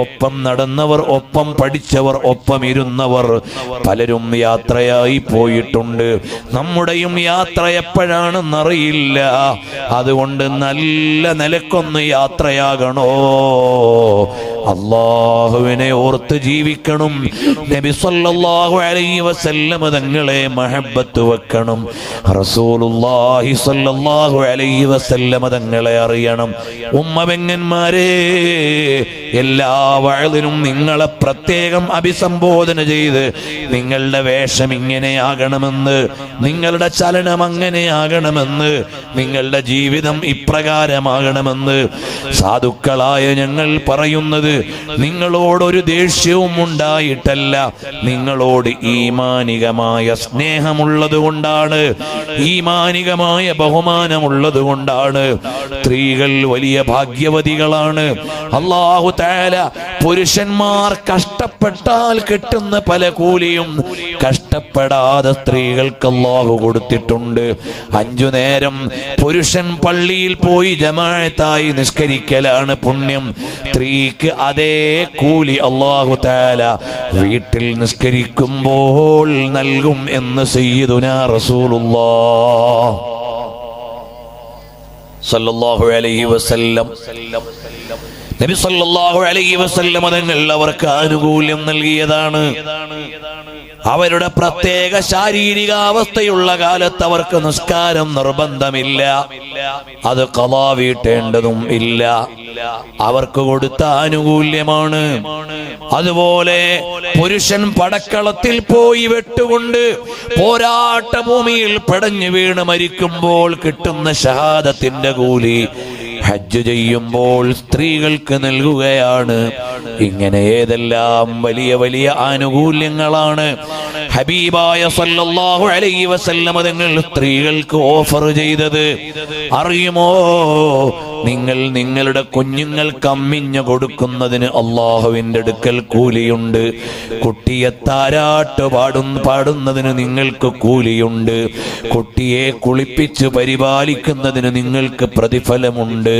ഒപ്പം നടന്നവർ ഒപ്പം പഠിച്ചവർ ഒപ്പം ഇരുന്നവർ പലരും യാത്രയായി പോയിട്ടുണ്ട്. നമ്മുടെയും യാത്ര എപ്പോഴാണെന്നറിയില്ല. അതുകൊണ്ട് നല്ല നിലക്കൊന്ന് യാത്രയാകണോ? അള്ളാഹുവിനെ ഓർത്ത് ജീവിക്കണം. നബി സല്ലല്ലാഹു അലൈഹി വസല്ലമ തങ്ങളെ മഹബത്ത് വെക്കണം. റസൂലുള്ളാഹി സല്ലല്ലാഹു അലൈഹി വസല്ലമ തങ്ങളെ അറിയണം. ഉമ്മബെങ്ങന്മാരെ എല്ലാ വഴുതിനും നിങ്ങളെ പ്രത്യേകം അഭിസംബോധന ചെയ്ത് നിങ്ങളുടെ വേഷം ഇങ്ങനെയാകണമെന്ന് നിങ്ങളുടെ ചലനം അങ്ങനെയാകണമെന്ന് നിങ്ങളുടെ ജീവിതം ഇപ്രകാരമാകണമെന്ന് സാധുക്കളായ ഞങ്ങൾ പറയുന്നത് നിങ്ങളോടൊരു ദേഷ്യവും ഉണ്ടായിട്ടല്ല. നിങ്ങളോട് ഈമാനികമായ സ്നേഹമുള്ളത് കൊണ്ടാണ് ഈമാനികമായ ബഹുമാനമുള്ളത് കൊണ്ടാണ് സ്ത്രീകൾ വലിയ ഭാഗ്യവതികളാണ്. അള്ളാഹു താല പുരുഷന്മാർ കഷ്ടപ്പെട്ടാൽ കിട്ടുന്ന പല കൂലിയും കഷ്ടപ്പെടാതെ സ്ത്രീകൾക്ക് അള്ളാഹു കൊടുത്തിട്ടുണ്ട്. അഞ്ചു നേരം പുരുഷൻ പള്ളിയിൽ പോയി ജമാഅത്തായി നിഷ്കരിക്കലാണ് പുണ്യം. സ്ത്രീക്ക് അതേ കൂലി അള്ളാഹു താല വീട്ടിൽ നിസ്കരിക്കുമ്പോൾ നൽകും എന്ന് സയ്യിദുന റസൂലുള്ളാ സല്ലല്ലാഹു അലൈഹി വസല്ലം. നബി സല്ലല്ലാഹു അലൈഹി വസല്ലം തങ്ങൾ അവർക്ക് ആനുകൂല്യം നൽകിയതാണ്. അവരുടെ പ്രത്യേക ശാരീരികാവസ്ഥയുള്ള കാലത്ത് അവർക്ക് നിസ്കാരം നിർബന്ധമില്ല. അത് കലാ വീട്ടേണ്ടതും ഇല്ല. അവർക്ക് കൊടുത്ത ആനുകൂല്യമാണ്. അതുപോലെ പുരുഷൻ പടക്കളത്തിൽ പോയി വെട്ടുകൊണ്ട് പോരാട്ട ഭൂമിയിൽ പടഞ്ഞു വീണ് മരിക്കുമ്പോൾ കിട്ടുന്ന ഷഹാദത്തിന്റെ കൂലി ഹജ്ജ് ചെയ്യുമ്പോൾ സ്ത്രീകൾക്ക് നൽകുകയാണ്. ഇങ്ങനെ ഏതെല്ലാം വലിയ വലിയ ആനുകൂല്യങ്ങളാണ്. ഹബീബായ സല്ലല്ലാഹു അലൈഹി വസല്ലമ തങ്ങൾ സ്ത്രീകൾക്ക് ഓഫർ ചെയ്തത്. അറിയുമോ? നിങ്ങൾ നിങ്ങളുടെ കുഞ്ഞുങ്ങൾ കമ്മിഞ്ഞു കൊടുക്കുന്നതിന് അള്ളാഹുവിന്റെ അടുക്കൽ കൂലിയുണ്ട്. കുട്ടിയെ താരാട്ട് പാടും പാടുന്നതിന് നിങ്ങൾക്ക് കൂലിയുണ്ട്. കുട്ടിയെ കുളിപ്പിച്ച് പരിപാലിക്കുന്നതിന് നിങ്ങൾക്ക് പ്രതിഫലമുണ്ട്.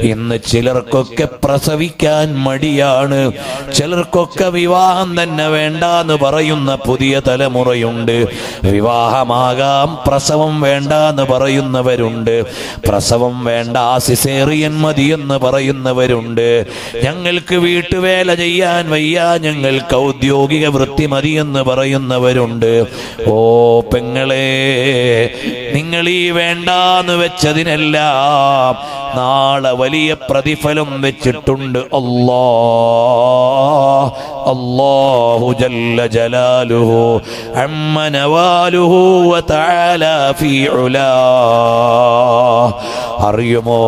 ഇന്ന് ചിലർക്കൊക്കെ പ്രസവിക്കാൻ മടിയാണ്. ചിലർക്കൊക്കെ വിവാഹം തന്നെ വേണ്ട എന്ന് പറയുന്ന പുതിയ തലമുറയുണ്ട്. വിവാഹമാകാം പ്രസവം വേണ്ട എന്ന് പറയുന്നവരുണ്ട്. പ്രസവം വേണ്ട സിസേറിയൻ എന്ന് പറയുന്നവരുണ്ട്. ഞങ്ങൾക്ക് വീട്ടുവേല ചെയ്യാൻ വയ്യ ഞങ്ങൾക്ക് ഔദ്യോഗിക വൃത്തി എന്ന് പറയുന്നവരുണ്ട്. ഓ പെങ്ങളെ നിങ്ങൾ ഈ വേണ്ടാന്ന് വെച്ചതിനെല്ലാം നാളെ വലിയ പ്രതിഫലം വെച്ചിട്ടുണ്ട്. അല്ലാ അല്ലാഹു ജല്ല ജലാലുഹു വതആല ഫീ ഉലാ. അറിയുമോ?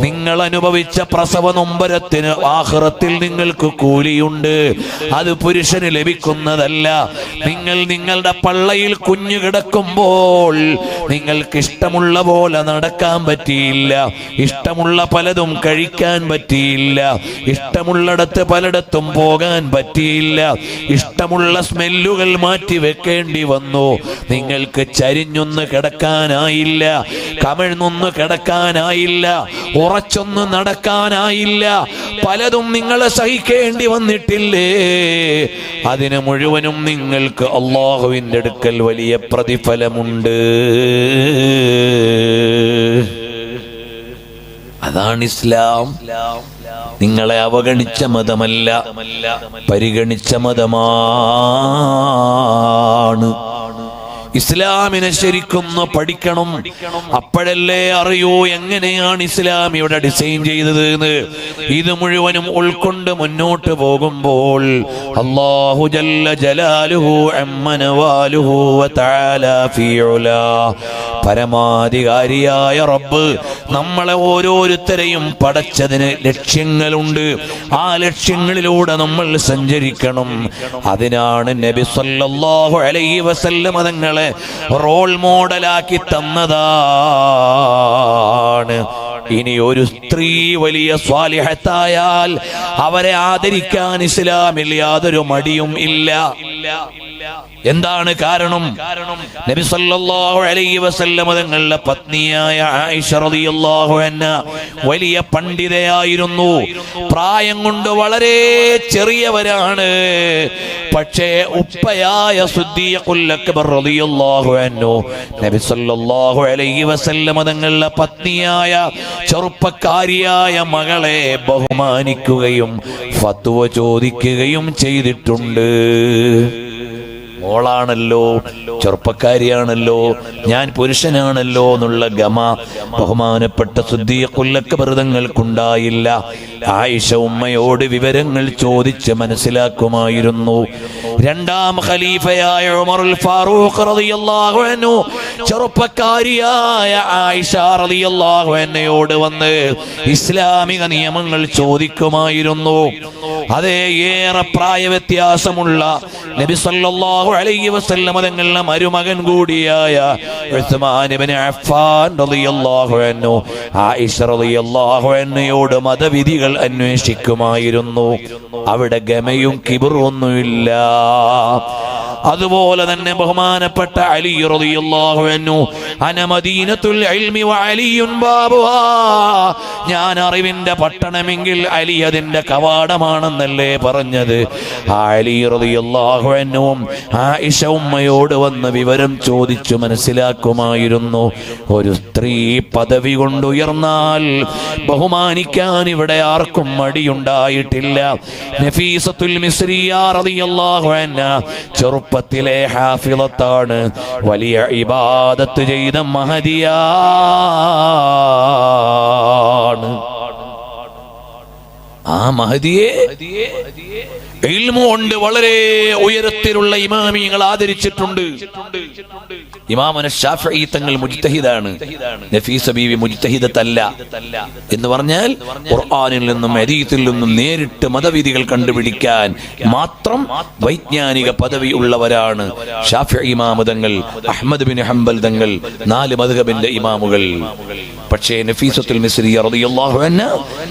നിങ്ങൾ അനുഭവിച്ച പ്രസവ നൊമ്പരത്തിന് ആഹ്റത്തിൽ നിങ്ങൾക്ക് കൂലിയുണ്ട്. അത് പുരുഷന് ലഭിക്കുന്നതല്ല. നിങ്ങൾ നിങ്ങളുടെ പള്ളയിൽ കുഞ്ഞു കിടക്കുമ്പോൾ നിങ്ങൾക്ക് ഇഷ്ടമുള്ള പോലെ നടക്കാൻ പറ്റിയില്ല. ഇഷ്ടമുള്ള പലതും കഴിക്കാൻ പറ്റിയില്ല. ഇഷ്ടമുള്ളിടത്ത് പലയിടത്തും പോകാൻ പറ്റിയില്ല. ഇഷ്ടമുള്ള സ്മെല്ലുകൾ മാറ്റി വെക്കേണ്ടി വന്നു. നിങ്ങൾക്ക് ചരിഞ്ഞൊന്ന് കിടക്കാനായില്ല. കമിഴ്ന്നൊന്ന് കിടക്കാനായില്ല ഉറച്ചൊന്ന് നടക്കാനായില്ല. പലതും നിങ്ങൾ സഹിക്കേണ്ടി വന്നിട്ടില്ലേ? അതിന് മുഴുവനും നിങ്ങൾക്ക് അള്ളാഹുവിന്റെ അടുക്കൽ വലിയ പ്രതിഫലമുണ്ട്. അതാണ് ഇസ്ലാം. നിങ്ങളെ അവഗണിച്ച മതമല്ല. പരിഗണിച്ച മതമാണ്. ഇസ്ലാമിനെ ശരിക്കും പഠിക്കണം. അപ്പോഴല്ലേ അറിയൂ എങ്ങനെയാണ് ഇസ്ലാം ഇവിടെ ഡിസൈൻ ചെയ്തത് എന്ന്. ഇത് മുഴുവനും ഉൾക്കൊണ്ട് മുന്നോട്ട് പോകുമ്പോൾ അള്ളാഹു ജല്ല ജലാലുഹു അമ്മനവാലുഹു വതആല ഫീ ഉലാ. പരമാധികാരിയായ റബ്ബ് നമ്മളെ ഓരോരുത്തരെയും പടച്ചതിന് ലക്ഷ്യങ്ങളുണ്ട്. ആ ലക്ഷ്യങ്ങളിലൂടെ നമ്മൾ സഞ്ചരിക്കണം. അതിനാണ് നബി സല്ലല്ലാഹു അലൈഹി വസല്ലം തങ്ങളെ റോൾ മോഡലാക്കി തന്നതാണ്. ഇനി ഒരു സ്ത്രീ വലിയ സ്വാലിഹത്തായാൽ അവരെ ആദരിക്കാൻ ഇസ്ലാമിൽ യാതൊരു മടിയും ഇല്ല. എന്താണ് കാരണം? നബി സല്ലല്ലാഹു അലൈഹി തങ്ങളുടെ പത്നിയായ ആയിഷ റളിയല്ലാഹു അൻഹ വലിയ പണ്ഡിതയായിരുന്നു. പ്രായം കൊണ്ട് വളരെ ചെറിയവരാണ്. പക്ഷേ ഉപ്പയായ സുദ്ദീഖുൽ അക്ബർ റളിയല്ലാഹു അൻഹു നബി സല്ലല്ലാഹു അലൈഹി തങ്ങളുടെ പത്നിയായ ചെറുപ്പക്കാരിയായ മകളെ ബഹുമാനിക്കുകയും ഫത്വ ചോദിക്കുകയും ചെയ്തിട്ടുണ്ട്. മോളാണല്ലോ ചെറുപ്പക്കാരിയാണല്ലോ ഞാൻ പുരുഷനാണല്ലോ എന്നുള്ള ഗമ ബഹുമാനപ്പെട്ട ശുദ്ധീയക്കൊല്ലക്കബൃതങ്ങൾക്കുണ്ടായില്ല ആയിഷ ഉമ്മയോട് വിവരങ്ങൾ ചോദിച്ച് മനസ്സിലാക്കുമായിരുന്നു. രണ്ടാം ഖലീഫയായ ഉമറുൽ ഫാറൂഖ് റളിയല്ലാഹു അൻഹു ചെറുപ്പക്കാരിയായ ആയിഷ റളിയല്ലാഹു അൻഹയോട് വന്ന് ഇസ്ലാമിക നിയമങ്ങൾ ചോദിക്കുമായിരുന്നു. അതേ ഏറെ പ്രായ വ്യത്യാസമുള്ള നബി സല്ലല്ലാഹു അലൈഹി വസല്ലമ തങ്ങളുടെ മരുമകൻ കൂടിയായ ഉസ്മാൻ ഇബ്നു അഫ്ഫാൻ റളിയല്ലാഹു അൻഹു ആയിഷ റളിയല്ലാഹു അൻഹയോട് മതവിധികൾ അന്വേഷിക്കുമായിരുന്നു. അവിടെ ഗമയും കിബറും ഒന്നുമില്ല. അതുപോലെ തന്നെ ബഹുമാനപ്പെട്ട അലി റളിയല്ലാഹു അൻഹു അന മദീനത്തുൽ ഇൽമി വഅലിയുൻ ബാബുഹാ. ഞാൻ അറിവിന്റെ പട്ടണമെങ്കിൽ അലി അതിന്റെ കവാടമാണെന്നല്ലേ പറഞ്ഞത്. അലി റളിയല്ലാഹു ഉമ്മയോട് വന്ന് വിവരം ചോദിച്ചു മനസ്സിലാക്കുമായിരുന്നു. ഒരു സ്ത്രീ പദവി കൊണ്ടുയർന്നാൽ ബഹുമാനിക്കാൻ ഇവിടെ ആർക്കും മടിയുണ്ടായിട്ടില്ല. നഫീസത്തുൽ റളിയല്ലാഹു അൻഹ ചെറുപ്പത്തിലെ ഹാഫിളത്താണ്. വലിയ ഇബാദത്ത് ചെയ്ത മഹദിയാണ്. ആ മഹദിയെ കൊണ്ട് വളരെ ഉയരത്തിലുള്ള ഇമാമിയങ്ങൾ ആദരിച്ചിട്ടുണ്ട്. ഇമാമന ഷാഫി തങ്ങൾ മുജ്തഹിദാണ്. നഫീസ ബീവി മുജ്തഹിദത്തല്ല. എന്ന് പറഞ്ഞാൽ ഖുർആനിൽ നിന്നും അരീത്തിൽ നിന്നും നേരിട്ട് മതവിധികൾ കണ്ടുപിടിക്കാൻ മാത്രം വൈജ്ഞാനിക പദവി ഉള്ളവരാണ് ഷാഫി ഇമാമ തങ്ങൾ അഹമ്മദ് ബിൻ ഹംബൽ തങ്ങൾ നാല് മധുഹബിന്റെ ഇമാമുകൾ. പക്ഷേ നഫീസത്തുൽ മിസ്രി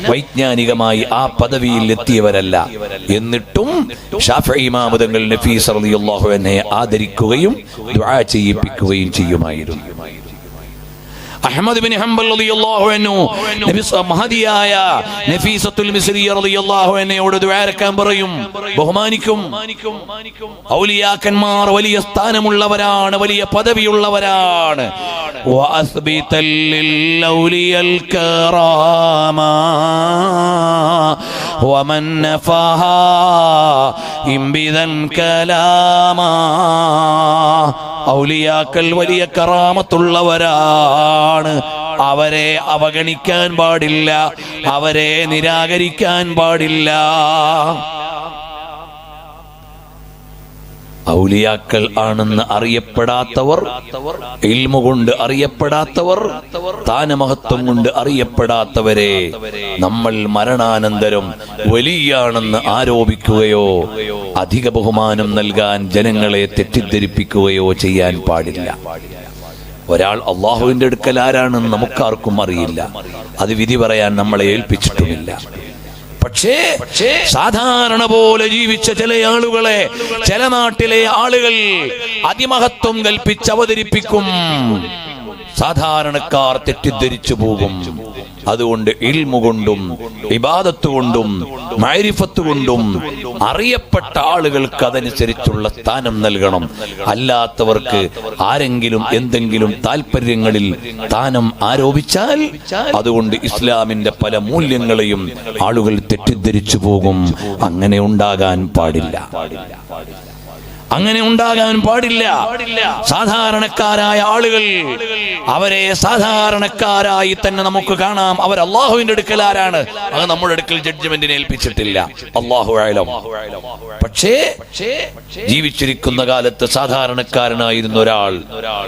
വൈജ്ഞാനികമായി ആ പദവിയിൽ എത്തിയവരല്ല. എന്നിട്ടും ഷാഫി ഷാഫിമാമുദങ്ങൾ തങ്ങൾ നഫീസ് റളിയല്ലാഹു അൻഹയെ ആദരിക്കുകയും ദുആ ചെയ്യിപ്പിക്കുകയും ചെയ്യുമായിരുന്നു. അഹ്മദ് ബിൻ ഹംബൽ റളിയല്ലാഹു അൻഹു നബി മഹദിയായ നഫീസത്തുൽ മിസ്രി റളിയല്ലാഹു അൻഹയോട് ദുആരക്കാൻ പറയും. ബഹുമാനിക്കും. ഔലിയാക്കന്മാർ വലിയ സ്ഥാനമുള്ളവരാണ് വലിയ പദവിയുള്ളവരാണ്. വഅസ്ബിതൽ ലിൽഔലിയൽ കറാമ ومن نفاها ഇംബിദൻ കലാമാ ഔലിയാക്കൾ വലിയ കറാമത്തുള്ളവരാണ് അവരെ അവഗണിക്കാൻ പാടില്ല അവരെ നിരാകരിക്കാൻ പാടില്ല ഔലിയാക്കൾ ആണെന്ന് അറിയപ്പെടാത്തവർ ഇൽമു കൊണ്ട് അറിയപ്പെടാത്തവർ താനമഹത്വം കൊണ്ട് അറിയപ്പെടാത്തവരെ നമ്മൾ മരണാനന്തരം വലിയാണെന്ന് ആരോപിക്കുകയോ അധിക ബഹുമാനം നൽകാൻ ജനങ്ങളെ തെറ്റിദ്ധരിപ്പിക്കുകയോ ചെയ്യാൻ പാടില്ല. ഒരാൾ അള്ളാഹുവിന്റെ അടുക്കൽ ആരാണെന്ന് നമുക്കാർക്കും അറിയില്ല. അത് വിധി പറയാൻ നമ്മളെ ഏൽപ്പിച്ചിട്ടുമില്ല. പക്ഷേ സാധാരണ പോലെ ജീവിച്ച ചില ആളുകളെ ചില നാട്ടിലെ ആളുകൾ അതിമഹത്വം കൽപ്പിച്ച് അവതരിപ്പിക്കും. സാധാരണക്കാർ തെറ്റിദ്ധരിച്ചു പോകും. അതുകൊണ്ട് ഇൽമു കൊണ്ടും ഇബാദത്ത് കൊണ്ടും മൈരിഫത്ത് കൊണ്ടും അറിയപ്പെട്ട ആളുകൾക്ക് അതനുസരിച്ചുള്ള സ്ഥാനം നൽകണം. അല്ലാത്തവർക്ക് ആരെങ്കിലും എന്തെങ്കിലും താല്പര്യങ്ങളിൽ സ്ഥാനം ആരോപിച്ചാൽ അതുകൊണ്ട് ഇസ്ലാമിന്റെ പല മൂല്യങ്ങളെയും ആളുകൾ തെറ്റിദ്ധരിച്ചു പോകും. അങ്ങനെ ഉണ്ടാകാൻ പാടില്ല. അങ്ങനെ ഉണ്ടാകാൻ പാടില്ല. സാധാരണക്കാരായ ആളുകൾ അവരെ സാധാരണക്കാരായി തന്നെ നമുക്ക് കാണാം. അവർ അള്ളാഹുവിന്റെ അടുക്കൽ ആരാണ്? അത് നമ്മുടെ അടുക്കൽ ജഡ്ജ്മെന്റിനെ ഏൽപ്പിച്ചിട്ടില്ല. അള്ളാഹു പക്ഷേ ജീവിച്ചിരിക്കുന്ന കാലത്ത് സാധാരണക്കാരനായിരുന്ന ഒരാൾ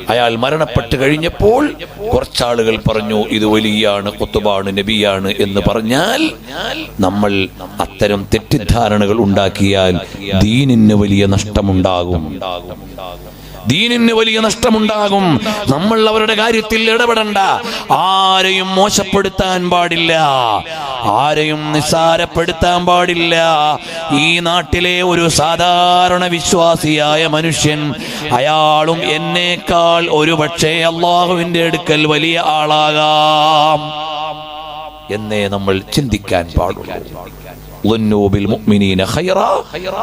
അയാൾ മരണപ്പെട്ട് കഴിഞ്ഞപ്പോൾ കുറച്ചാളുകൾ പറഞ്ഞു ഇത് വലിയാണ് കൊത്തുബാണ് നബിയാണ് എന്ന് പറഞ്ഞാൽ നമ്മൾ അത്തരം തെറ്റിദ്ധാരണകൾ ഉണ്ടാക്കിയാൽ ദീനിന് വലിയ നഷ്ടമുണ്ടാകും. ദീനിന് വലിയ നഷ്ടമുണ്ടാകും. നമ്മൾ അവരുടെ കാര്യത്തിൽ ഇടപെടണ്ട. ആരെയും മോശപ്പെടുത്താൻ പാടില്ല. ആരെയും നിസ്സാരപ്പെടുത്താൻ പാടില്ല. ഈ നാട്ടിലെ ഒരു സാധാരണ വിശ്വാസിയായ മനുഷ്യൻ അയാളും എന്നേക്കാൾ ഒരു പക്ഷേ അള്ളാഹുവിന്റെ അടുക്കൽ വലിയ ആളാകാം. എന്നേ നമ്മൾ ചിന്തിക്കാൻ പാടുള്ളൂ.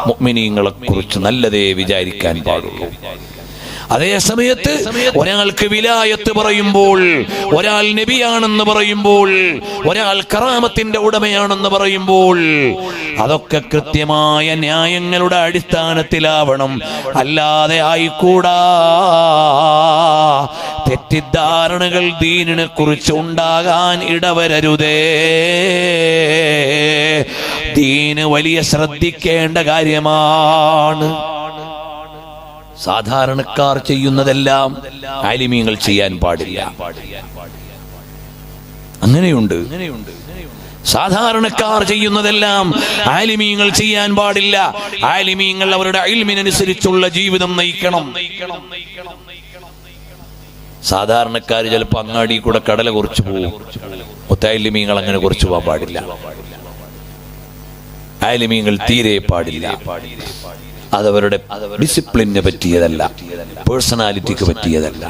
മുഅ്മിനീങ്ങളെ കുറിച്ച് നല്ലതേ വിചാരിക്കാൻ പാടുള്ളൂ. അതേ സമയത്ത് ഒരാൾക്ക് വിലായത്ത് പറയുമ്പോൾ ഒരാൾ നബിയാണെന്ന് പറയുമ്പോൾ ഒരാൾ കറാമത്തിന്റെ ഉടമയാണെന്ന് പറയുമ്പോൾ അതൊക്കെ കൃത്യമായ ന്യായങ്ങളുടെ അടിസ്ഥാനത്തിലാവണം. അല്ലാതെ ആയിക്കൂടാ. തെറ്റിദ്ധാരണകൾ ദീനിനെ കുറിച്ച് ഉണ്ടാകാൻ ഇടവരരുതേ. ദീന് വലിയ ശ്രദ്ധിക്കേണ്ട കാര്യമാണ്. സാധാരണക്കാർ ചെയ്യുന്നതെല്ലാം ആലിമീങ്ങൾ ചെയ്യാൻ പാടില്ല. അങ്ങനെയുണ്ട്. സാധാരണക്കാർ ചെയ്യുന്നതെല്ലാം ആലിമീങ്ങൾ ചെയ്യാൻ പാടില്ല. ആലിമീങ്ങൾ അവരുടെ അയിൽമിനനുസരിച്ചുള്ള ജീവിതം നയിക്കണം. സാധാരണക്കാർ ചിലപ്പോൾ അങ്ങാടി കൂടെ കടല കുറച്ച് പോകും ഒത്തായിലിമീങ്ങൾ അങ്ങനെ കുറച്ച് പോകാൻ പാടില്ല. ആലിമീങ്ങൾ തീരെ പാടില്ല. അതവരുടെ ഡിസിപ്ലിന് പറ്റിയതല്ല. പേഴ്സണാലിറ്റിക്ക് പറ്റിയതല്ല.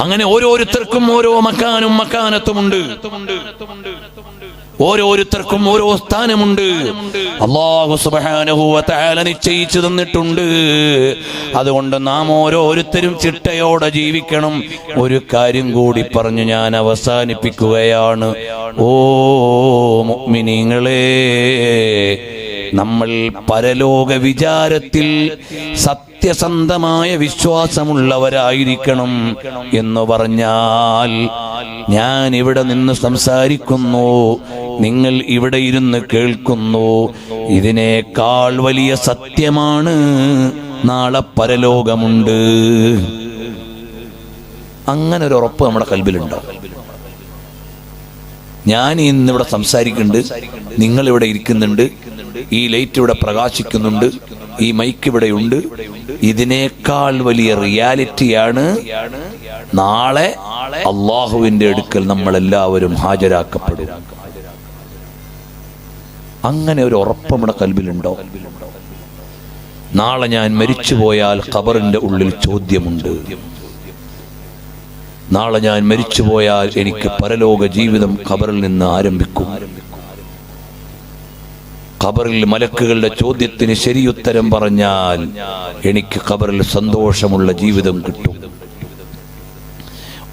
അങ്ങനെ ഓരോരുത്തർക്കും ഓരോ മക്കാനും മക്കാനത്തുമുണ്ട്. ഓരോരുത്തർക്കും ഓരോ സ്ഥാനമുണ്ട്. അള്ളാഹു തആല നിശ്ചയിച്ചു തന്നിട്ടുണ്ട്. അതുകൊണ്ട് നാം ഓരോരുത്തരും ചിട്ടയോടെ ജീവിക്കണം. ഒരു കാര്യം കൂടി പറഞ്ഞു ഞാൻ അവസാനിപ്പിക്കുകയാണ്. ഓ മുഅ്മിനീങ്ങളെ നമ്മൾ പരലോക വിചാരത്തിൽ സത്യസന്ധമായ വിശ്വാസമുള്ളവരായിരിക്കണം എന്ന് പറഞ്ഞാൽ ഞാൻ ഇവിടെ നിന്ന് സംസാരിക്കുന്നു. നിങ്ങൾ ഇവിടെ ഇരുന്ന് കേൾക്കുന്നു. ഇതിനേക്കാൾ വലിയ സത്യമാണ് നാളെ പരലോകമുണ്ട്. അങ്ങനെ ഒരു ഉറപ്പ് നമ്മുടെ കൽബിലുണ്ടോ ഞാൻ ഇന്നിവിടെ സംസാരിക്കുന്നുണ്ട്. നിങ്ങൾ ഇവിടെ ഇരിക്കുന്നുണ്ട്. ഈ ലൈറ്റ് ഇവിടെ പ്രകാശിക്കുന്നുണ്ട്. ഈ മൈക്ക് ഇവിടെ ഉണ്ട്. ഇതിനേക്കാൾ വലിയ റിയാലിറ്റിയാണ് നാളെ അള്ളാഹുവിന്റെ അടുക്കൽ നമ്മൾ എല്ലാവരും ഹാജരാക്കപ്പെടും. അങ്ങനെ ഒരു ഉറപ്പ് നമ്മുടെ കൽബിലുണ്ടോ നാളെ ഞാൻ മരിച്ചു പോയാൽ ഖബറിന്റെ ഉള്ളിൽ ചോദ്യമുണ്ട്. നാളെ ഞാൻ മരിച്ചു പോയാൽ എനിക്ക് പരലോക ജീവിതം ഖബറിൽ നിന്ന് ആരംഭിക്കും. ഖബറിൽ മലക്കുകളുടെ ചോദ്യത്തിന് ശരിയുത്തരം പറഞ്ഞാൽ എനിക്ക് ഖബറിൽ സന്തോഷമുള്ള ജീവിതം കിട്ടും.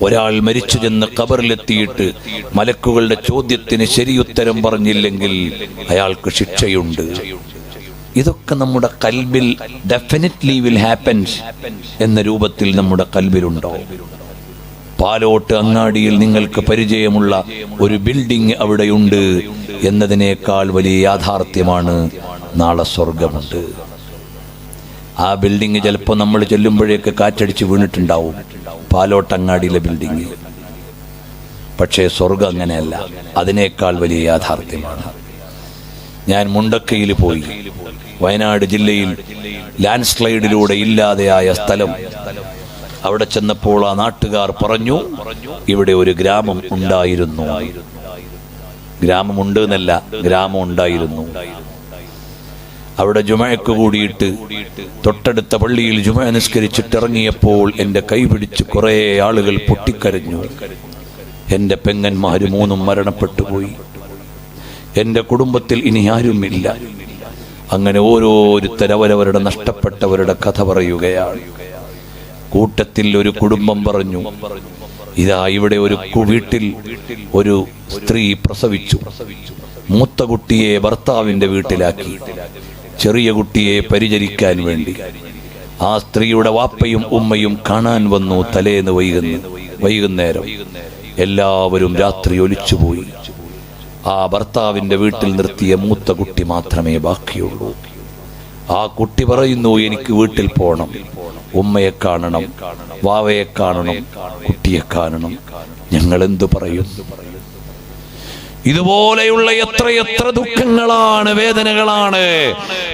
ഒരാൾ മരിച്ചു ചെന്ന് കബറിലെത്തിയിട്ട് മലക്കുകളുടെ ചോദ്യത്തിന് ശരിയുത്തരം പറഞ്ഞില്ലെങ്കിൽ അയാൾക്ക് ശിക്ഷയുണ്ട്. ഇതൊക്കെ നമ്മുടെ കൽബിൽ ഡെഫിനറ്റ്ലി വിൽ ഹാപ്പൻസ് എന്ന രൂപത്തിൽ നമ്മുടെ കൽബിലുണ്ടോ? പാലോട്ട് അങ്ങാടിയിൽ നിങ്ങൾക്ക് പരിചയമുള്ള ഒരു ബിൽഡിംഗ് അവിടെയുണ്ട് എന്നതിനേക്കാൾ വലിയ യാഥാർത്ഥ്യമാണ് നാളെ സ്വർഗമുണ്ട്. ആ ബിൽഡിങ് ചിലപ്പോൾ നമ്മൾ ചെല്ലുമ്പോഴേക്ക് കാറ്റടിച്ച് വീണിട്ടുണ്ടാവും. പാലോട്ടങ്ങാടിയിലെ ബിൽഡിങ് പക്ഷേ സ്വർഗം അങ്ങനെയല്ല. അതിനേക്കാൾ വലിയ യാഥാർത്ഥ്യമാണ്. ഞാൻ മുണ്ടക്കയിൽ പോയി. വയനാട് ജില്ലയിൽ ലാൻഡ് സ്ലൈഡിലൂടെ ഇല്ലാതെയായ സ്ഥലം. അവിടെ ചെന്നപ്പോൾ ആ നാട്ടുകാർ പറഞ്ഞു ഇവിടെ ഒരു ഗ്രാമം ഉണ്ടായിരുന്നു. ഗ്രാമമുണ്ട് എന്നല്ല ഗ്രാമം ഉണ്ടായിരുന്നു. അവിടെ ജുമയക്ക് കൂടിയിട്ട് തൊട്ടടുത്ത പള്ളിയിൽ ജുമ നിസ്കരിച്ചിട്ട് ഇറങ്ങിയപ്പോൾ എന്റെ കൈ പിടിച്ച് കുറേ ആളുകൾ പൊട്ടിക്കരഞ്ഞു. എന്റെ പെങ്ങന്മാര് മൂന്നും മരണപ്പെട്ടു പോയി എന്റെ കുടുംബത്തിൽ ഇനി ആരുമില്ല. അങ്ങനെ ഓരോരുത്തരവരവരുടെ നഷ്ടപ്പെട്ടവരുടെ കഥ പറയുകയാണ്. കൂട്ടത്തിൽ ഒരു കുടുംബം പറഞ്ഞു ഇതാ ഇവിടെ ഒരു വീട്ടിൽ ഒരു സ്ത്രീ പ്രസവിച്ചു. മൂത്ത കുട്ടിയെ ഭർത്താവിന്റെ വീട്ടിലാക്കി. ചെറിയ കുട്ടിയെ പരിചരിക്കാൻ വേണ്ടി. ആ സ്ത്രീയുടെ വാപ്പയും ഉമ്മയും കാണാൻ വന്നു തലേന്ന് വൈകുന്നു വൈകുന്നേരം. എല്ലാവരും രാത്രി ഒലിച്ചുപോയി. ആ ഭർത്താവിന്റെ വീട്ടിൽ നിർത്തിയ മൂത്ത കുട്ടി മാത്രമേ ബാക്കിയുള്ളൂ. ആ കുട്ടി പറയുന്നു എനിക്ക് വീട്ടിൽ പോകണം ഉമ്മയെ കാണണം. വാവയെ കാണണം. കുട്ടിയെ കാണണം. ഞങ്ങൾ എന്തു പറയും? ഇതുപോലെയുള്ള എത്ര എത്ര ദുഃഖങ്ങളാണ് വേദനകളാണ്.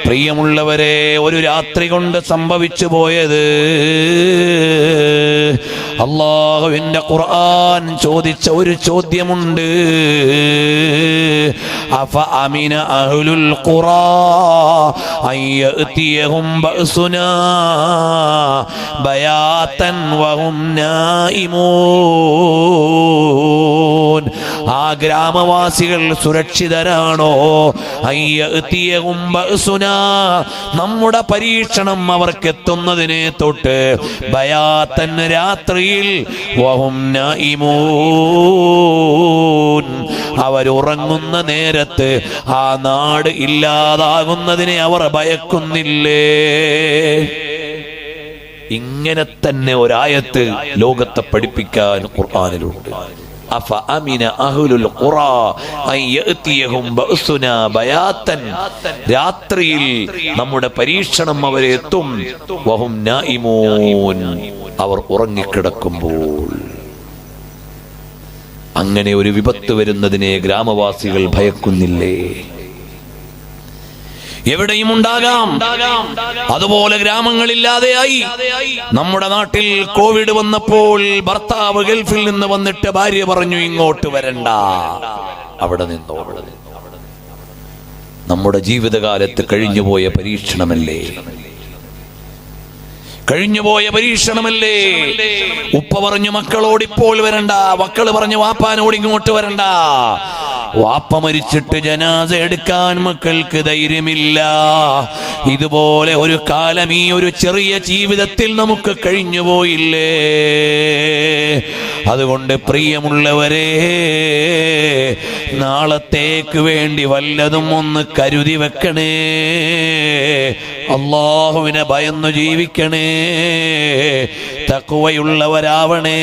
പ്രിയമുള്ളവരെ ഒരു രാത്രി കൊണ്ട് സംഭവിച്ചു പോയത്. അള്ളാഹുവിന്റെ ഖുർആൻ ചോദിച്ച ഒരു ചോദ്യമുണ്ട്. അഫ അമിന അഹ്ലുൽ ഖുറാ അൻ യഅതിയഹും ബയാതൻ വഹും നായിമൂൻ ആ ഗ്രാമവാസികൾ സുരക്ഷിതരാണോ? നമ്മുടെ പരീക്ഷണം അവർക്ക് എത്തുന്നതിനെ തൊട്ട് ഭയാത്തൻ രാത്രിയിൽ അവരുറങ്ങുന്ന നേരത്ത് ആ നാട് ഇല്ലാതാകുന്നതിനെ അവർ ഭയക്കുന്നില്ലേ? ഇങ്ങനെ തന്നെ ഒരായത്ത് ലോകത്തെ പഠിപ്പിക്കാൻ ഖുർആനിലുണ്ട്. രാത്രിയിൽ നമ്മുടെ പരീക്ഷണം അവരെ എത്തും. അവർ ഉറങ്ങിക്കിടക്കുമ്പോൾ. അങ്ങനെ ഒരു വിപത്ത് വരുന്നതിനെ ഗ്രാമവാസികൾ ഭയക്കുന്നില്ലേ? എവിടെയും ഉണ്ടാകാം. അതുപോലെ ഗ്രാമങ്ങളില്ലാതെയായി നമ്മുടെ നാട്ടിൽ കോവിഡ് വന്നപ്പോൾ ഭർത്താവ് ഗൾഫിൽ നിന്ന് വന്നിട്ട് ഭാര്യ പറഞ്ഞു ഇങ്ങോട്ട് വരണ്ട. അവിടെ നിന്നോ. നമ്മുടെ ജീവിതകാലത്ത് കഴിഞ്ഞുപോയ പരീക്ഷണമല്ലേ? കഴിഞ്ഞുപോയ പരീക്ഷണമല്ലേ? ഉപ്പ പറഞ്ഞു മക്കളോട് ഇപ്പോൾ വരണ്ട. മക്കൾ പറഞ്ഞു വാപ്പാനോട് ഇങ്ങോട്ട് വരണ്ട. വാപ്പ മരിച്ചിട്ട് ജനാസ എടുക്കാൻ മക്കൾക്ക് ധൈര്യമില്ല. ഇതുപോലെ ഒരു കാലം ഈ ഒരു ചെറിയ ജീവിതത്തിൽ നമുക്ക് കഴിഞ്ഞുപോയില്ലേ? അതുകൊണ്ട് പ്രിയമുള്ളവരെ നാളത്തേക്ക് വേണ്ടി വല്ലതും ഒന്ന് കരുതി വെക്കണേ. അള്ളാഹുവിനെ ഭയന്നു ജീവിക്കണേ. തക്കുവയുള്ളവരാവണേ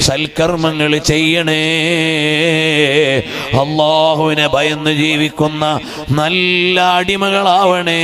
സൽക്കർമ്മങ്ങൾ ചെയ്യണേ. അള്ളാഹുവിനെ ഭയന്ന് ജീവിക്കുന്ന നല്ല അടിമകളാവണേ.